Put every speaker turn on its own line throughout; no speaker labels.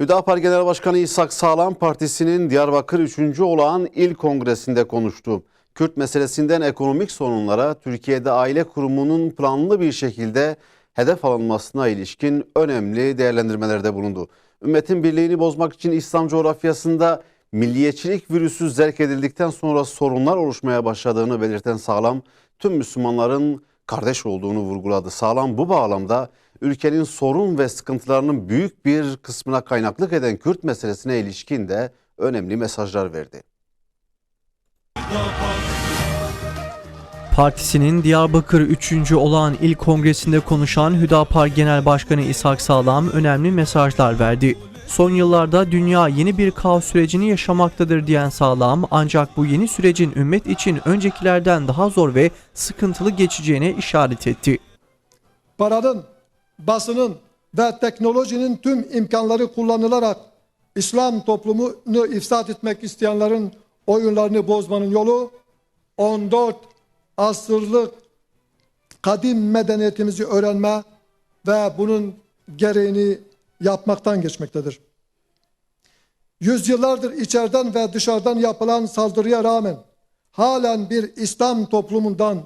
Hüdapar Genel Başkanı İshak Sağlam Partisi'nin Diyarbakır 3. olağan il kongresinde konuştu. Kürt meselesinden ekonomik sorunlara Türkiye'de aile kurumunun planlı bir şekilde hedef alınmasına ilişkin önemli değerlendirmelerde bulundu. Ümmetin birliğini bozmak için İslam coğrafyasında milliyetçilik virüsü zerk edildikten sonra sorunlar oluşmaya başladığını belirten Sağlam, tüm Müslümanların kardeş olduğunu vurguladı. Sağlam bu bağlamda ülkenin sorun ve sıkıntılarının büyük bir kısmına kaynaklık eden Kürt meselesine ilişkin de önemli mesajlar verdi.
Partisinin Diyarbakır 3. olağan il kongresinde konuşan Hüdapar Genel Başkanı İshak Sağlam önemli mesajlar verdi. Son yıllarda dünya yeni bir kaos sürecini yaşamaktadır diyen Sağlam ancak bu yeni sürecin ümmet için öncekilerden daha zor ve sıkıntılı geçeceğine işaret etti.
paranın, basının ve teknolojinin tüm imkanları kullanılarak İslam toplumunu ifsad etmek isteyenlerin oyunlarını bozmanın yolu 14 asırlık kadim medeniyetimizi öğrenme ve bunun gereğini yapmaktan geçmektedir. Yüzyıllardır içeriden ve dışarıdan yapılan saldırıya rağmen halen bir İslam toplumundan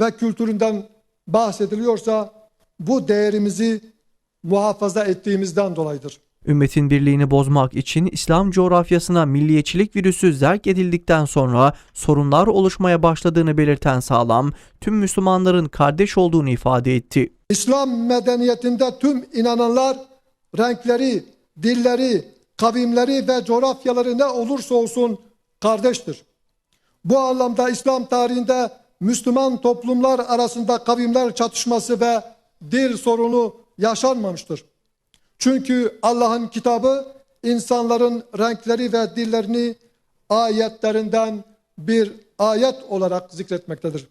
ve kültüründen bahsediliyorsa bu değerimizi muhafaza ettiğimizden dolayıdır.
Ümmetin birliğini bozmak için İslam coğrafyasına milliyetçilik virüsü zerk edildikten sonra sorunlar oluşmaya başladığını belirten Sağlam, tüm Müslümanların kardeş olduğunu ifade etti.
İslam medeniyetinde tüm inananlar renkleri, dilleri, kavimleri ve coğrafyaları ne olursa olsun kardeştir. Bu anlamda İslam tarihinde Müslüman toplumlar arasında kavimler çatışması ve dil sorunu yaşanmamıştır. Çünkü Allah'ın kitabı insanların renkleri ve dillerini ayetlerinden bir ayet olarak zikretmektedir.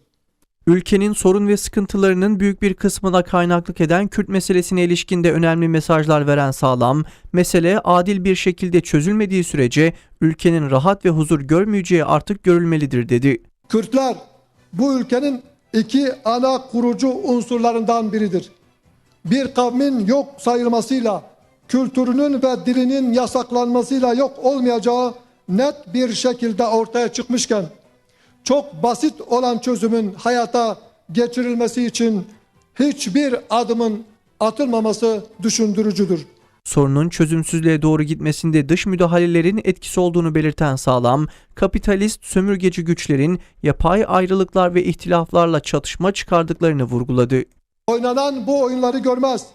Ülkenin sorun ve sıkıntılarının büyük bir kısmına kaynaklık eden Kürt meselesine ilişkin de önemli mesajlar veren Sağlam, mesele adil bir şekilde çözülmediği sürece ülkenin rahat ve huzur görmeyeceği artık görülmelidir dedi.
Kürtler bu ülkenin iki ana kurucu unsurlarından biridir. Bir kavmin yok sayılmasıyla, kültürünün ve dilinin yasaklanmasıyla yok olmayacağı net bir şekilde ortaya çıkmışken, çok basit olan çözümün hayata geçirilmesi için hiçbir adımın atılmaması düşündürücüdür.
Sorunun çözümsüzlüğe doğru gitmesinde dış müdahalelerin etkisi olduğunu belirten Sağlam, kapitalist sömürgeci güçlerin yapay ayrılıklar ve ihtilaflarla çatışma çıkardıklarını vurguladı.
Oynanan bu oyunları görmez.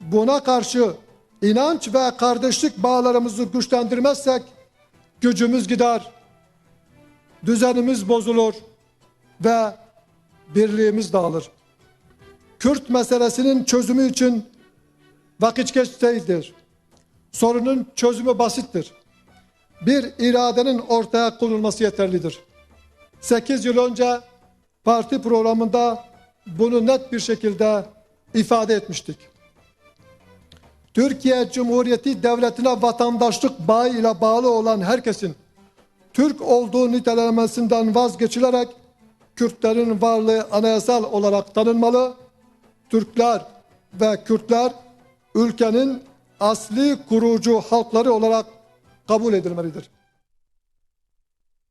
Buna karşı inanç ve kardeşlik bağlarımızı güçlendirmezsek gücümüz gider, düzenimiz bozulur ve birliğimiz dağılır. Kürt meselesinin çözümü için vakit geç değildir. Sorunun çözümü basittir. Bir iradenin ortaya konulması yeterlidir. 8 yıl önce parti programında bunu net bir şekilde ifade etmiştik. Türkiye Cumhuriyeti Devleti'ne vatandaşlık bağı ile bağlı olan herkesin Türk olduğu nitelemesinden vazgeçilerek Kürtlerin varlığı anayasal olarak tanınmalı. Türkler ve Kürtler ülkenin asli kurucu halkları olarak kabul edilmelidir.